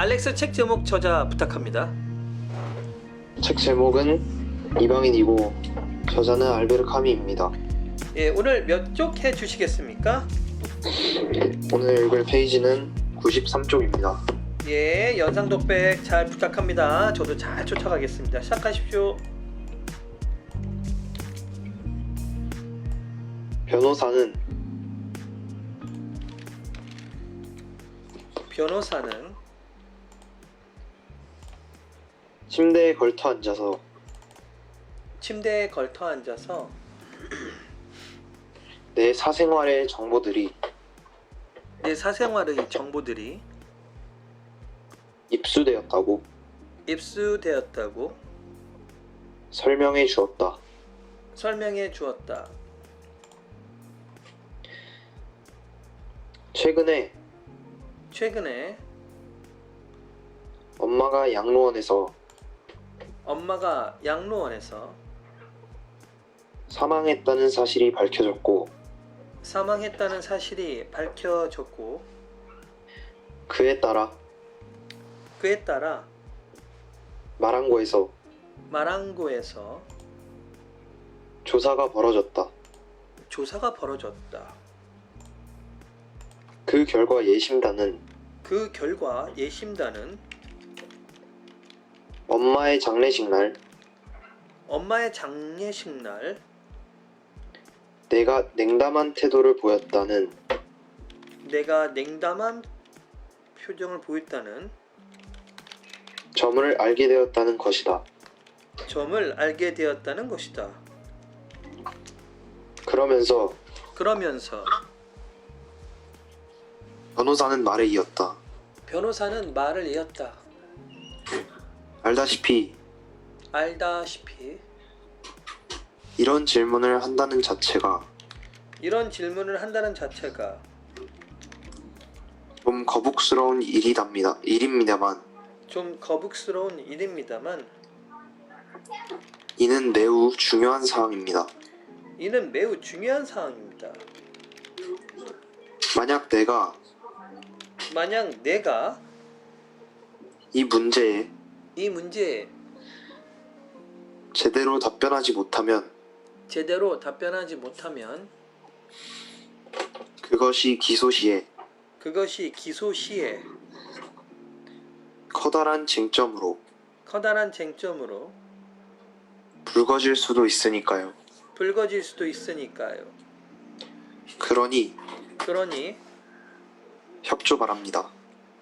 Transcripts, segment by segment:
알렉스 책 제목 저자 부탁합니다. 책 제목은 이방인이고 저자는 알베르 카미입니다. 예, 오늘 몇 쪽 해 주시겠습니까? 오늘 읽을 페이지는 93쪽입니다. 예, 연상 독백 잘 부탁합니다. 저도 잘 쫓아가겠습니다. 시작하십시오. 변호사는 변호사는 침대에 걸터 앉아서 침대에 걸터 앉아서 내 사생활의 정보들이 내 사생활의 정보들이 입수되었다고 입수되었다고 설명해 주었다. 설명해 주었다. 최근에 최근에 엄마가 양로원에서 엄마가 양로원에서 사망했다는 사실이 밝혀졌고 사망했다는 사실이 밝혀졌고 그에 따라 그에 따라 마랑고에서 마랑고에서 조사가 벌어졌다. 조사가 벌어졌다. 그 결과 예심단은 그 결과 예심단은 엄마의 장례식 날 엄마의 장례식 날 내가 냉담한 태도를 보였다는 내가 냉담한 표정을 보였다는 점을 알게 되었다는 것이다. 점을 알게 되었다는 것이다. 그러면서 그러면서 변호사는 말에 이었다. 변호사는 말을 이었다. 알다시피 알다시피 이런 질문을 한다는 자체가 이런 질문을 한다는 자체가 좀 거북스러운 일이답니다. 일입니다만 좀 거북스러운 일입니다만 이는 매우 중요한 사항입니다. 이는 매우 중요한 사항입니다. 만약 내가 만약 내가 이 문제에 이 문제에 제대로 답변하지 못하면 제대로 답변하지 못하면 그것이 기소 시에 그것이 기소 시에 커다란 쟁점으로 커다란 쟁점으로 불거질 수도 있으니까요. 불거질 수도 있으니까요. 그러니 그러니 협조 바랍니다.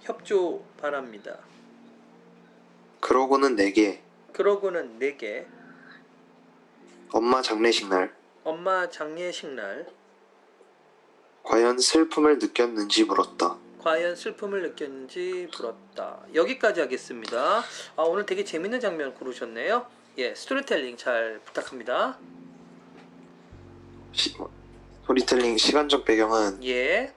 협조 바랍니다. 그러고는 내게 그러고는 내게 엄마 장례식 날 엄마 장례식 날 과연 슬픔을 느꼈는지 물었다. 과연 슬픔을 느꼈는지 물었다. 여기까지 하겠습니다. 아, 오늘 되게 재밌는 장면 고르셨네요. 예, 스토리텔링 잘 부탁합니다. 시, 스토리텔링 시간적 배경은 예,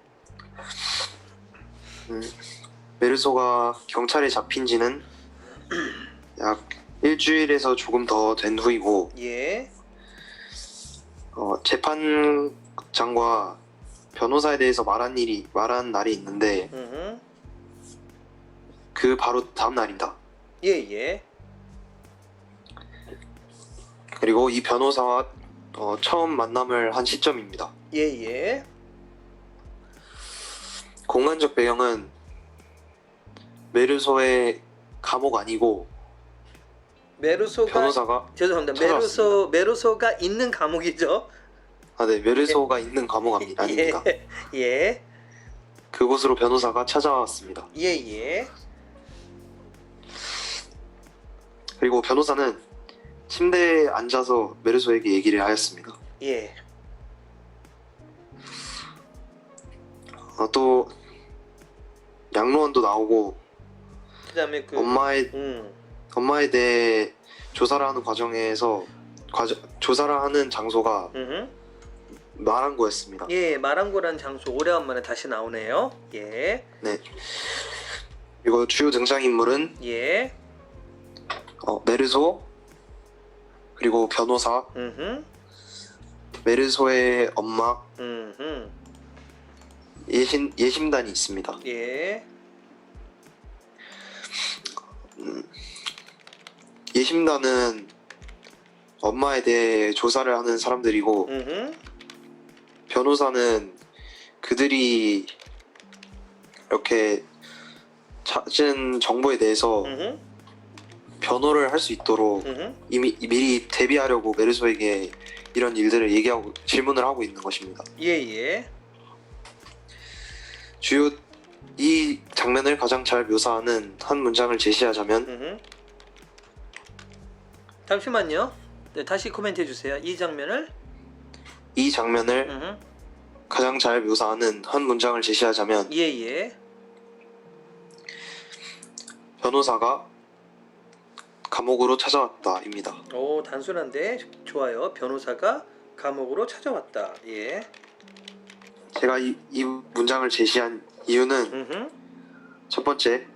메르소가 경찰에 잡힌 지는 약 일주일에서 조금 더 된 후이고 예, 어, 재판장과 변호사에 대해서 말한 일이 말한 날이 있는데 음, 그 바로 다음 날입니다. 예, 예, 그리고 이 변호사와 어, 처음 만남을 한 시점입니다. 예, 예, 공간적 배경은 메르소의 감옥 아니고 메르소가 변호사가 죄송합니다. 찾아왔습니다. 메르소 메르소가 있는 감옥이죠. 아, 네, 메르소가 있는 감옥 아니- 아닙니다. 예, 예, 그곳으로 변호사가 찾아왔습니다. 예, 예, 그리고 변호사는 침대에 앉아서 메르소에게 얘기를 하였습니다. 예, 어, 또 양로원도 나오고 그다음에 그 엄마의 음, 엄마에 대해 조사를 하는 과정에서 과정, 조사를 하는 장소가 음, 말한 거였습니다. 예, 마랑고라는 장소 오래간만에 다시 나오네요. 예, 네. 그리고 주요 등장 인물은 예, 어, 메르소 그리고 변호사 음, 메르소의 엄마 음, 예심 예심단이 있습니다. 예, 예심단은 엄마에 대해 조사를 하는 사람들이고 음. 변호사는 그들이 이렇게 찾은 정보에 대해서 음. 변호를 할 수 있도록 음. 이미 미리 대비하려고 메르소에게 이런 일들을 얘기하고 질문을 하고 있는 것입니다. 예, 예. 주요 이 장면을 가장 잘 묘사하는 한 문장을 제시하자면 음. 잠시만요. 네, 다시 코멘트 해 주세요. 이 장면을 이 장면을 음. 가장 잘 묘사하는 한 문장을 제시하자면 예, 예. 변호사가 감옥으로 찾아왔다입니다. 오, 단순한데 좋아요. 변호사가 감옥으로 찾아왔다. 예. 제가 이, 이 문장을 제시한 이유는 음. 첫 번째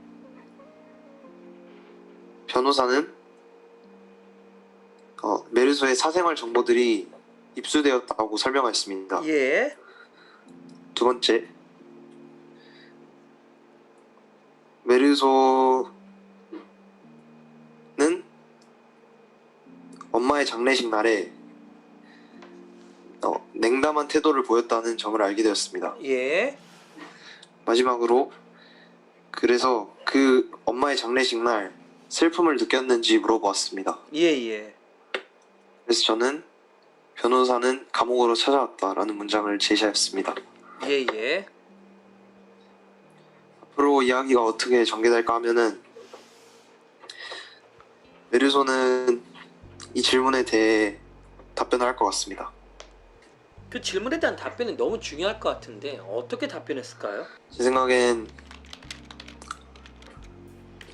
변호사는 어, 메르소의 사생활 정보들이 입수되었다고 설명했습니다. 예. 두 번째 메르소는 엄마의 장례식 날에 어, 냉담한 태도를 보였다는 점을 알게 되었습니다. 예. 마지막으로 그래서 그 엄마의 장례식 날 슬픔을 느꼈는지 물어보았습니다. 예, 예. 그래서 저는 변호사는 감옥으로 찾아왔다라는 문장을 제시하였습니다. 예, 예. 앞으로 이야기가 어떻게 전개될까 하면은 메르소는 이 질문에 대해 답변을 할 것 같습니다. 그 질문에 대한 답변이 너무 중요할 것 같은데 어떻게 답변했을까요? 제 생각엔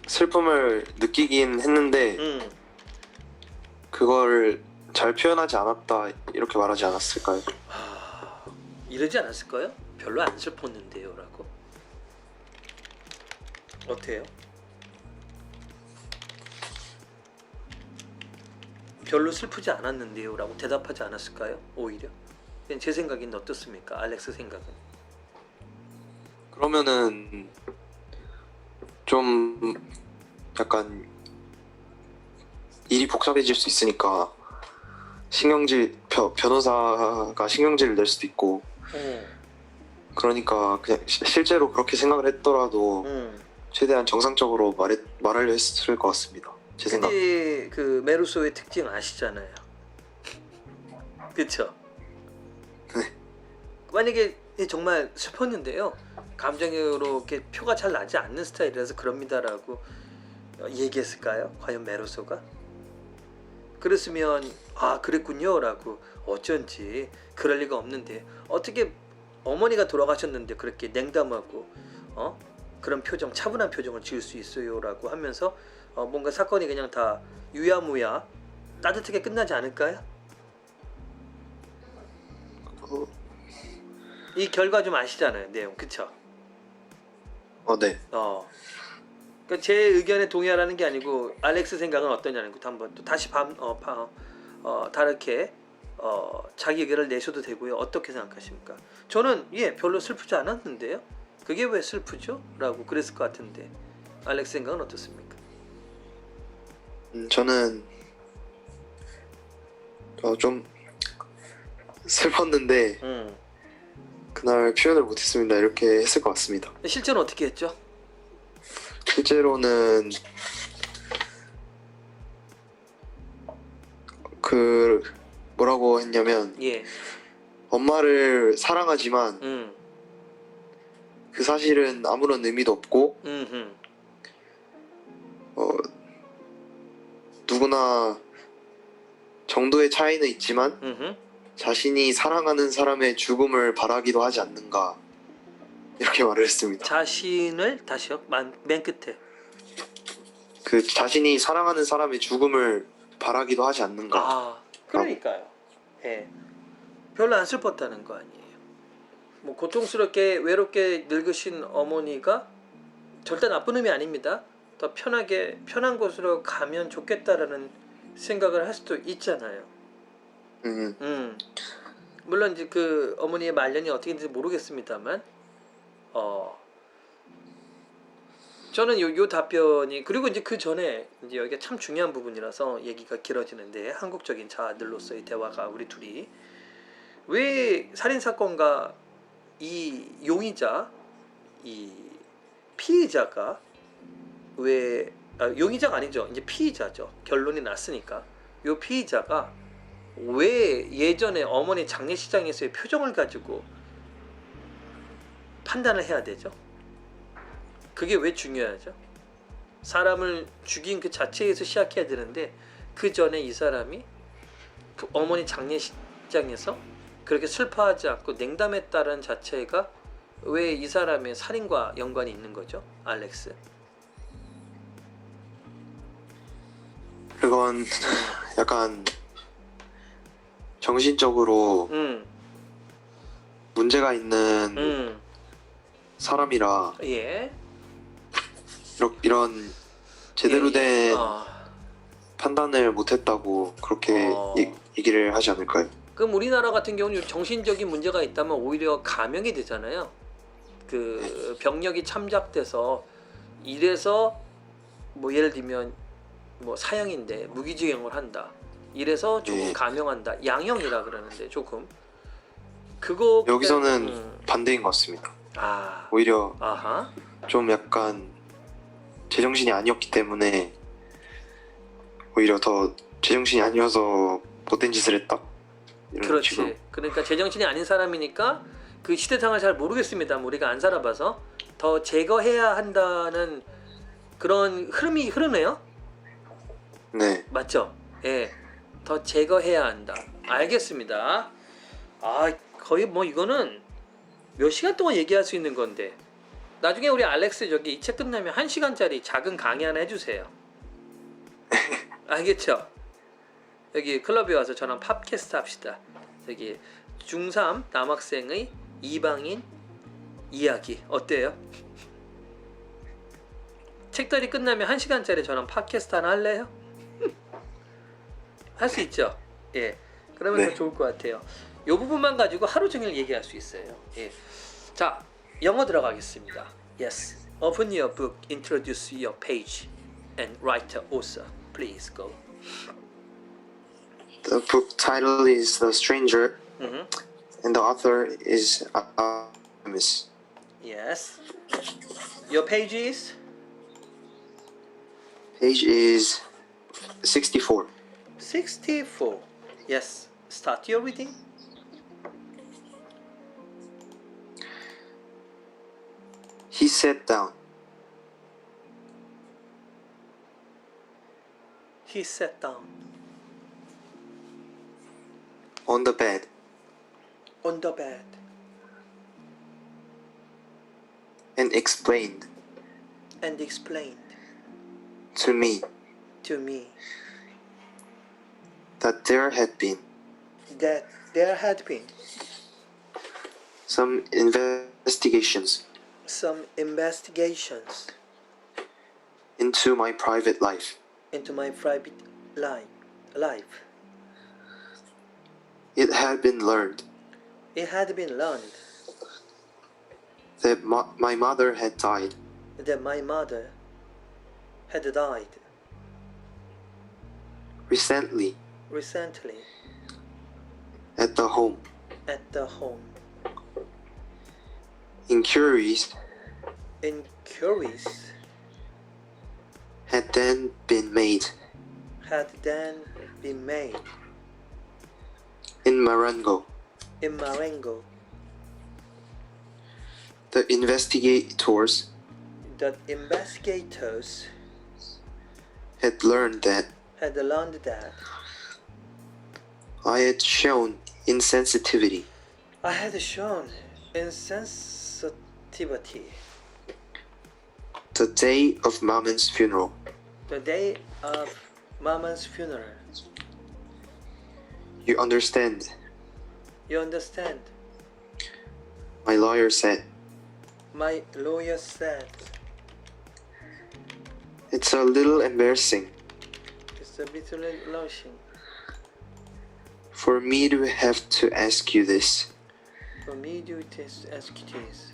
슬픔을 느끼긴 했는데 음. 그걸 잘 표현하지 않았다 이렇게 말하지 않았을까요? 하... 이러지 않았을까요? 별로 안 슬펐는데요라고. 어때요? 별로 슬프지 않았는데요라고 대답하지 않았을까요? 오히려. 제 생각엔 어떻습니까? 알렉스 생각은. 그러면은 좀 약간 일이 복잡해질 수 있으니까 신경질 변, 변호사가 신경질을 낼 수도 있고 음. 그러니까 그냥 시- 실제로 그렇게 생각을 했더라도 음. 최대한 정상적으로 말해, 말하려 했을 것 같습니다. 제 생각. 그 메루소의 특징 아시잖아요. 그쵸? 네. 만약에 정말 슬펐는데요. 감정으로 이렇게 표가 잘 나지 않는 스타일이라서 그럽니다라고 어, 얘기했을까요? 과연 메루소가? 그랬으면 아 그랬군요 라고 어쩐지 그럴 리가 없는데 어떻게 어머니가 돌아가셨는데 그렇게 냉담하고 어 그런 표정 차분한 표정을 지을 수 있어요 라고 하면서 어, 뭔가 사건이 그냥 다 유야무야 따뜻하게 끝나지 않을까요? 어, 이 결과 좀 아시잖아요 내용 그쵸? 어, 네. 어. 그러니까 제 의견에 동의하라는 게 아니고 알렉스 생각은 어떠냐는 것도 한번 또 다시 밤 어, 파, 어 다르게 어 자기 의견을 내셔도 되고요. 어떻게 생각하십니까? 저는 예 별로 슬프지 않았는데요. 그게 왜 슬프죠? 라고 그랬을 것 같은데 알렉스 생각은 어떻습니까? 음, 저는 어, 좀 슬펐는데 음. 그날 표현을 못했습니다. 이렇게 했을 것 같습니다. 실제로 어떻게 했죠? 실제로는 그 뭐라고 했냐면 예. 엄마를 사랑하지만 음. 그 사실은 아무런 의미도 없고 음. 어, 누구나 정도의 차이는 있지만 음. 자신이 사랑하는 사람의 죽음을 바라기도 하지 않는가 이렇게 말을 했습니다. 자신을 다시요. 만, 맨 끝에. 그 자신이 사랑하는 사람의 죽음을 바라기도 하지 않는가. 아, 그러니까요. 예. 별로 안 슬펐다는 거 아니에요. 뭐 고통스럽게 외롭게 늙으신 어머니가 절대 나쁜 의미 아닙니다. 더 편하게 편한 곳으로 가면 좋겠다라는 생각을 할 수도 있잖아요. 음, 음. 물론 이제 그 어머니의 말년이 어떻게 되는지 모르겠습니다만 어. 저는 요, 요 답변이 그리고 이제 그 전에 이제 여기가 참 중요한 부분이라서 얘기가 길어지는데 한국적인 자들로서의 대화가 우리 둘이 왜 살인 사건과 이 용의자 이 피의자가 왜 아, 용의자가 아니죠. 이제 피의자죠. 결론이 났으니까. 요 피의자가 왜 예전에 어머니 장례식장에서의 표정을 가지고 판단을 해야 되죠? 그게 왜 중요하죠? 사람을 죽인 그 자체에서 시작해야 되는데 그 전에 이 사람이 그 어머니 장례식장에서 그렇게 슬퍼하지 않고 냉담했다는 자체가 왜 이 사람의 살인과 연관이 있는 거죠, 알렉스? 그건 약간 정신적으로 음, 문제가 있는 음, 사람이라 예. 이런, 이런 제대로 예, 된 어, 판단을 못했다고 그렇게 어. 얘- 얘기를 하지 않을까요? 그럼 우리나라 같은 경우는 정신적인 문제가 있다면 오히려 감형이 되잖아요. 그 병력이 참작돼서 이래서 뭐 예를 들면 뭐 사형인데 무기징역을 한다. 이래서 조금 예. 감형한다. 양형이라 그러는데 조금 그거 여기서는 음, 반대인 것 같습니다. 아 오히려 아하 좀 약간 제정신이 아니었기 때문에 오히려 더 제정신이 아니어서 못된 짓을 했다. 이런 그렇지. 식으로. 그러니까 제정신이 아닌 사람이니까 그 시대상을 잘 모르겠습니다. 우리가 안 살아봐서 더 제거해야 한다는 그런 흐름이 흐르네요. 네. 맞죠? 예. 더 제거해야 한다. 알겠습니다. 아, 거의 뭐 이거는 몇 시간 동안 얘기할 수 있는 건데. 나중에 우리 알렉스 저기 이 책 끝나면 한 시간짜리 작은 강의 하나 해주세요. 알겠죠? 여기 클럽에 와서 저랑 팝캐스트 합시다. 저기 중3 남학생의 이방인 이야기 어때요? 책들이 끝나면 한 시간짜리 저랑 팟캐스트 하나 할래요? 할 수 있죠. 예. 그러면 더 네. 좋을 것 같아요. 요 부분만 가지고 하루 종일 얘기할 수 있어요. 예. 자, 영어 들어가겠습니다. Yes. Open your book, introduce your page, and write the author. Please go. The book title is The Stranger Mhm. and the author is Anonymous. Yes. Your page is Page is 64. 64. Yes. Start your reading. He sat down. He sat down. On the bed. On the bed. And explained. And explained. To me. To me. That there had been. That there had been. Some investigations some investigations into my private life. into my private life. Life. It had been learned It had been learned that mo- my mother had died that my mother had died recently recently at the home. at the home. Inquiries Inquiries had then been made. Had then been made. In Marengo. in Marengo. The investigators The investigators had learned that had learned that I had shown insensitivity. I had shown insensitivity the day of Mama's funeral. the day of Mama's funeral. You understand, You understand? my lawyer said. My lawyer said It's a little embarrassing it's a bit embarrassing. for me to have to ask you this. for me do it to ask you this.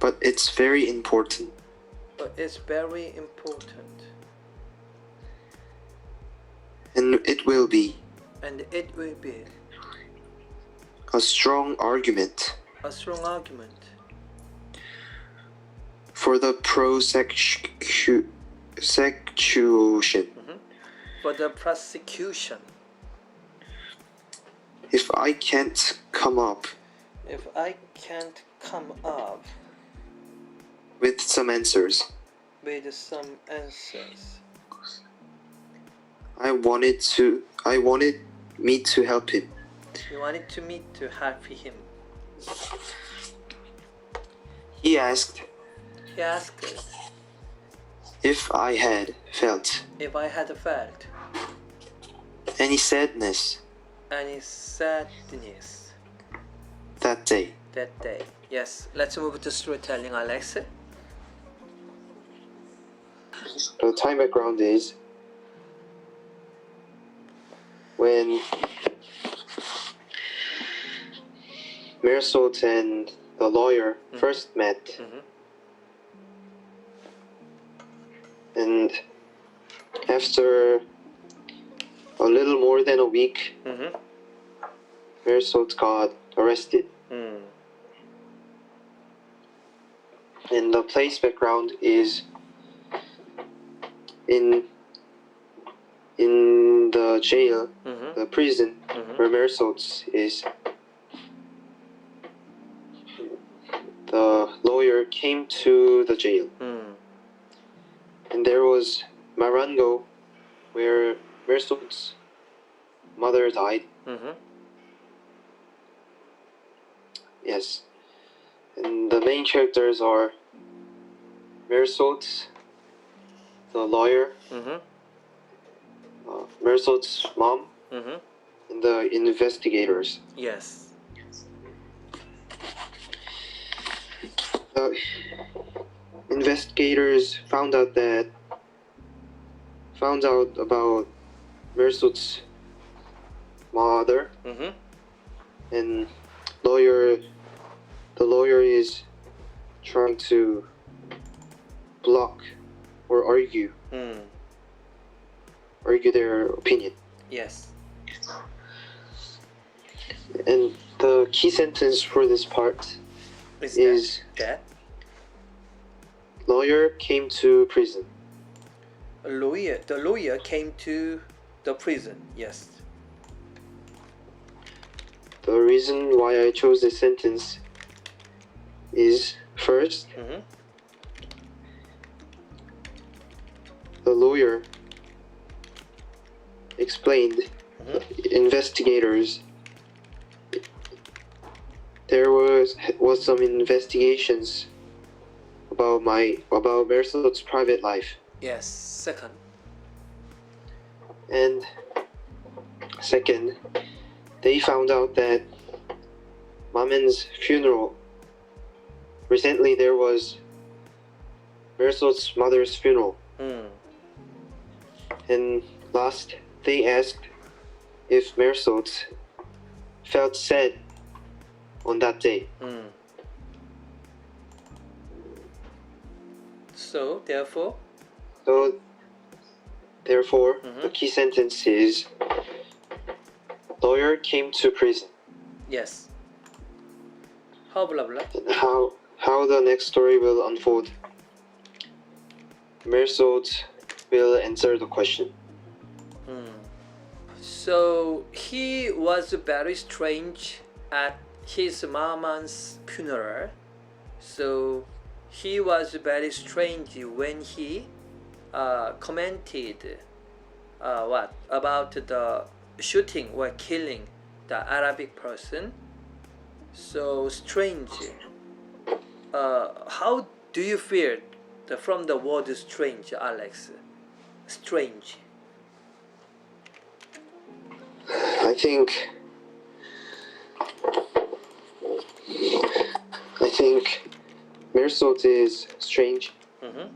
But it's very important. But it's very important, And it will be. And it will be. A strong argument. A strong argument. For the prosecution. Mm-hmm. for the prosecution. If I can't come up. If I can't come up with some answers, with some answers, I wanted to. I wanted me to help him. you wanted to me to help him. He asked He asked if I had felt if I had felt any sadness any sadness that day. that day. Yes, let's move to storytelling, The time background is when Mersot and the lawyer first met, Mhm. and after a little more than a week, Mm-hmm. Mersot got arrested. Mm. And the place background is in in the jail, Mm-hmm. the prison Mm-hmm. is. The lawyer came to the jail, Mm. and there was Marango, where Mersot's mother died. Mm-hmm. Yes. And the main characters are Mersot, the lawyer, Mm-hmm. uh, mom, Mm-hmm. and the investigators. Yes. The investigators found out that found out about Mersot's mother Mm-hmm. and lawyer the lawyer is trying to block or argue Mm. argue their opinion Yes. and the key sentence for this part Is is that lawyer came to prison a lawyer? The lawyer came to the prison. Yes. the reason why i chose this sentence is first Mm-hmm. The lawyer explained Mhm. investigators there was was some investigations about my about Mersot's private life Yes. Second. and second they found out that Mamen's funeral recently there was Mersot's mother's funeral Mm. And last, they asked if Mersot felt sad on that day. Mm. So therefore, So, therefore, Mhm. the key sentence is lawyer came to prison. yes. How blah blah. And how how the next story will unfold. Mersot will answer the question. Mm. So he was very strange at his mama's funeral. So he was very strange when he uh, commented uh, what about the shooting or killing the Arabic person. So strange. Uh, how do you feel the, from the word strange, Alex? Strange. I think I think Mersot is strange. Mm-hmm.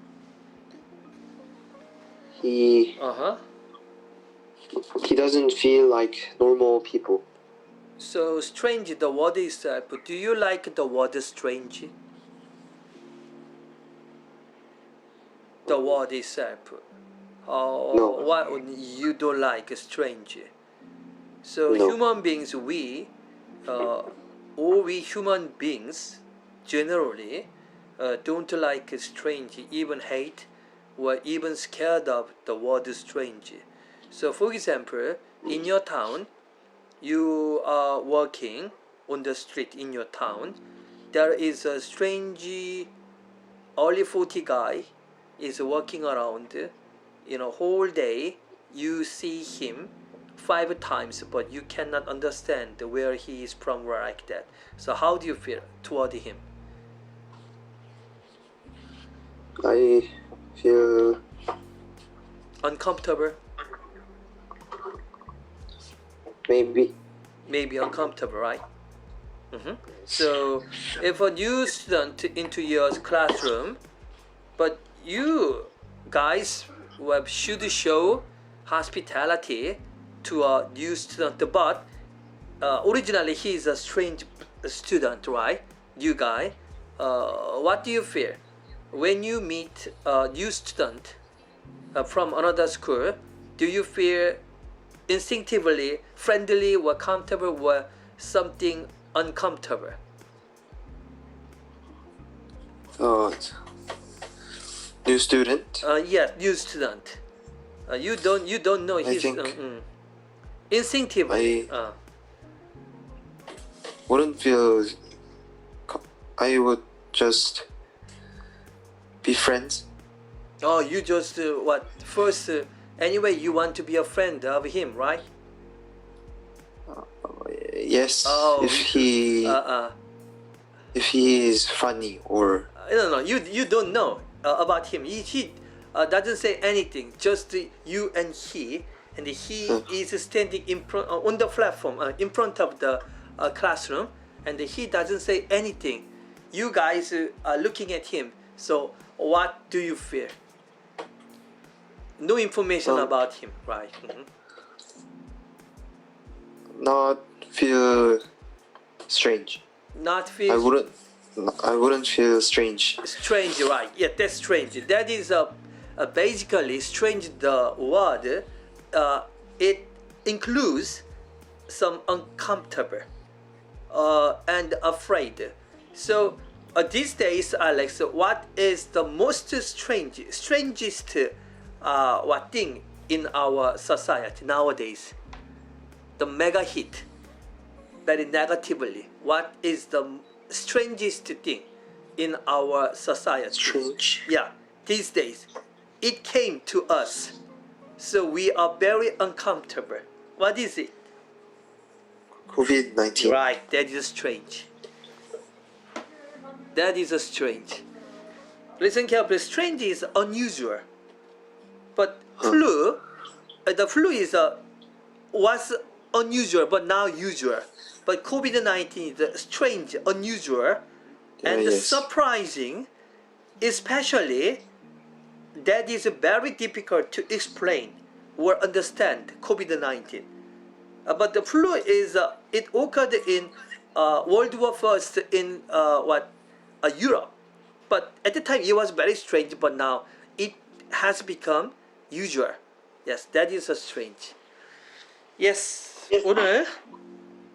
He Uh huh. he doesn't feel like normal people. So strange, the word itself. Do you like the word strange? the word itself. Uh, No. What you don't like a strange. So No. human beings, we, uh, all we human beings, generally, uh, don't like a strange, even hate, or even scared of the word strange. So, for example, in your town, you are walking on the street in your town. There is a strange, early 40 guy is walking around, you know, whole day. You see him five times, but you cannot understand where he is from, like that. So, how do you feel toward him? I feel Uncomfortable? maybe maybe uncomfortable, right? hmm So if a new student into your classroom, but you guys well, should show hospitality to a new student, but uh, originally he is a strange student, right? New guy. Uh, what do you feel when you meet a new student uh, from another school? Do you feel instinctively friendly or comfortable or something uncomfortable? uh, new student. Uh, yes, new student. Uh, you don't you don't know his think uh, mm. instinctively. I- uh, wouldn't feel. I would just be friends. oh, you just uh, what first? Uh, anyway, you want to be a friend of him, right? Yes, Oh, if he Uh, uh, if he is funny or I don't know. you you don't know uh, about him. He, he uh, doesn't say anything. Just uh, you and he, and he Hmm. is standing in front uh, on the platform uh, in front of the uh, classroom, and he doesn't say anything. You guys uh, are looking at him. So what do you feel? No information Um, about him, right? Mhm. not feel strange. Not feel I wouldn't. I wouldn't feel strange. strange right. Yeah that's strange. That is a, uh, basically strange the word uh, it includes some uncomfortable uh, and afraid. So uh, these days alex what is the most strange strangest uh, what thing in our society nowadays? The mega hit. Very negatively. What is the strangest thing in our society. Strange. yeah these days it came to us. So we are very uncomfortable. What is it? COVID nineteen. right that is strange. That is a strange. Listen carefully strange is unusual. But flu uh, the flu is a was unusual but now usual but covid-19 is strange unusual and Yeah, yes. surprising especially that is very difficult to explain or understand covid-19 uh, but the flu is uh, it occurred in uh, World War First in uh, what uh, Europe, but at the time it was very strange. But now it has become usual. Yes, that is a strange. Yes, 오늘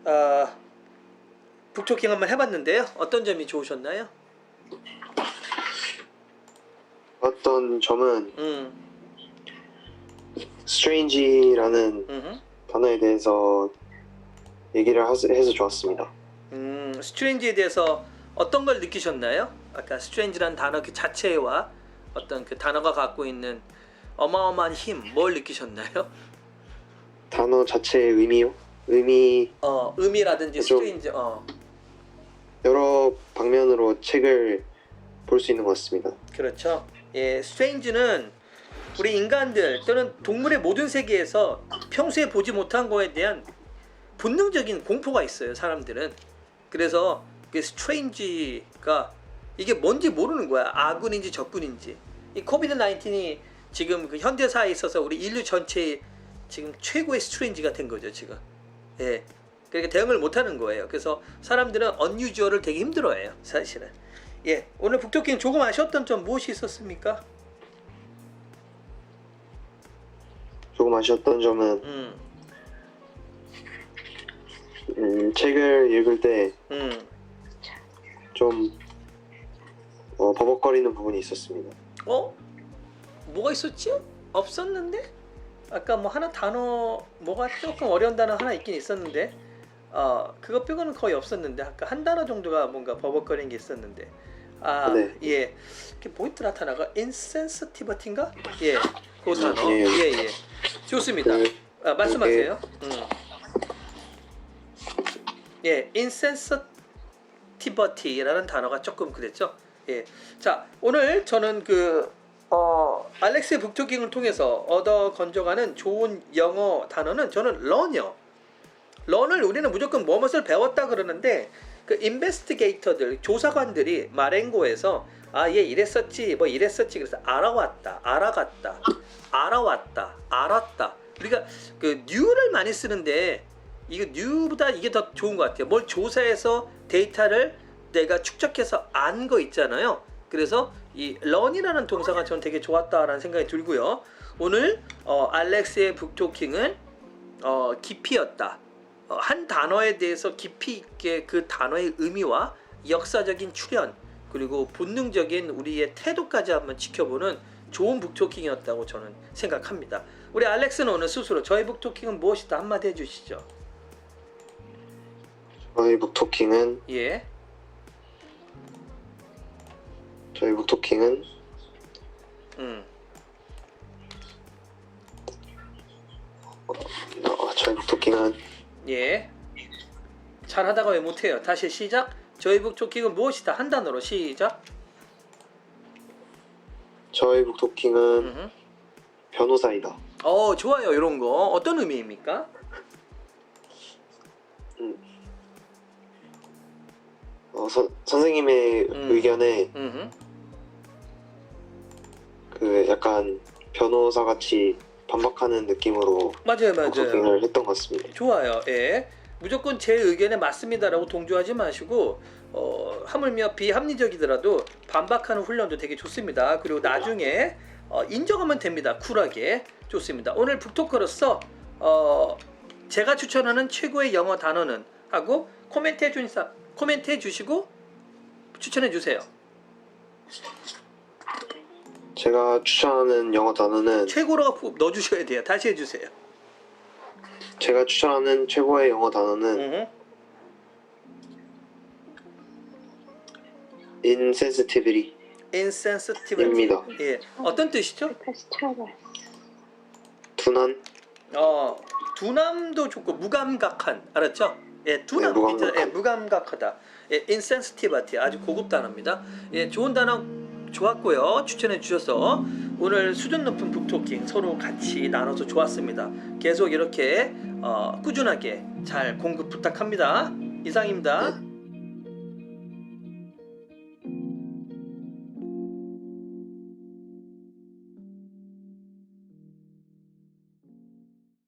어, 북토킹 한번 해봤는데요. 어떤 점이 좋으셨나요? 어떤 점은 음, strange라는 음, 단어에 대해서 얘기를 하서, 해서 좋았습니다. 음, 스트레인지에 대해서 어떤 걸 느끼셨나요? 아까 스트레인지란 단어 그 자체와 어떤 그 단어가 갖고 있는 어마어마한 힘, 뭘 느끼셨나요? 단어 자체의 의미요? 의미 어, 의미라든지 그죠. 스트레인지, 어, 여러 방면으로 책을 볼 수 있는 것 같습니다. 그렇죠. 예, 스트레인지는 우리 인간들 또는 동물의 모든 세계에서 평소에 보지 못한 거에 대한 본능적인 공포가 있어요. 사람들은. 그래서 그 스트레인지가 이게 뭔지 모르는 거야. 아군인지 적군인지. 이 코비드 19이 지금 그 현대사에 있어서 우리 인류 전체의 지금 최고의 스트레인지가 된 거죠. 지금. 예. 그러니까 대응을 못 하는 거예요. 그래서 사람들은 언유저를 되게 힘들어해요. 사실은. 예. 오늘 북토킹 조금 아쉬웠던 점 무엇이 있었습니까? 조금 아쉬웠던 점은 음, 음, 책을 읽을 때좀 음. 어, 버벅거리는 부분이 있었습니다. 어? 뭐가 있었지? 없었는데? 아까 뭐 하나 단어 뭐가 조금 어려운 단어 하나 있긴 있었는데 어 그거 빼고는 거의 없었는데 아까 한 단어 정도가 뭔가 버벅거리는 게 있었는데 아 네. 예. 그게 뭐였더라 단어가 insensitivity인가? 예. 그 단어. 예. 예, 예. 좋습니다. 그, 아, 말씀하세요. 음. 예, insensitivity라는 단어가 조금 그랬죠. 예. 자, 오늘 저는 그 어, 알렉스의 북토킹을 통해서 얻어 건져가는 좋은 영어 단어는 저는 learn요. learn을 우리는 무조건 무엇을 배웠다 그러는데 그 인베스티게이터들 조사관들이 마랭고에서 아 얘 이랬었지 뭐 이랬었지 그래서 알아왔다 알아갔다 알아왔다 알았다. 우리가 그 new를 많이 쓰는데 이거 new보다 이게 더 좋은 것 같아요. 뭘 조사해서 데이터를 내가 축적해서 안 거 있잖아요. 그래서 이 learn이라는 동사가 저는 되게 좋았다라는 생각이 들고요 오늘 어, 알렉스의 북토킹은 어, 깊이였다 어, 한 단어에 대해서 깊이 있게 그 단어의 의미와 역사적인 출현 그리고 본능적인 우리의 태도까지 한번 지켜보는 좋은 북토킹이었다고 저는 생각합니다. 우리 알렉스는 오늘 스스로 저의 북토킹은 무엇이다 한마디 해주시죠. 저희 북토킹은 예, 저희 북토킹은 음, 어, 저희 북토킹은 예. 잘하다가 왜 못해요? 다시 시작. 저의 북토킹은 무엇이다 한 단어로 시작. 저희 북토킹은 음흠. 변호사이다. 어 좋아요 이런 거 어떤 의미입니까? 어, 선 선생님의 음. 의견에 음흠. 그 약간 변호사 같이 반박하는 느낌으로 맞아요 맞아요. 북토킹을 했던 것 같습니다. 좋아요. 예. 무조건 제 의견에 맞습니다라고 동조하지 마시고 어, 하물며 비합리적이더라도 반박하는 훈련도 되게 좋습니다. 그리고 나중에 어, 인정하면 됩니다. 쿨하게 좋습니다. 오늘 북토커로서 어, 제가 추천하는 최고의 영어 단어는 하고 코멘트 해주사 코멘트 해주시고 추천해 주세요. 제가 추천하는 영어 단어는 최고로 넣어주셔야 돼요. 다시 해주세요. 제가 추천하는 최고의 영어 단어는 음. insensitivity. insensitivity. 입니다. 예. 어떤 뜻이죠? 다시 찾아봐. 둔한 어 둔함도 좋고 무감각한 알았죠? 예 둔함 네, 무감각한. 예, 무감각하다 예 insensitivity 아주 고급 단어입니다 예 좋은 단어 좋았고요. 추천해 주셔서 오늘 수준 높은 북토킹 서로 같이 나눠서 좋았습니다. 계속 이렇게 어, 꾸준하게 잘 공급 부탁합니다. 이상입니다.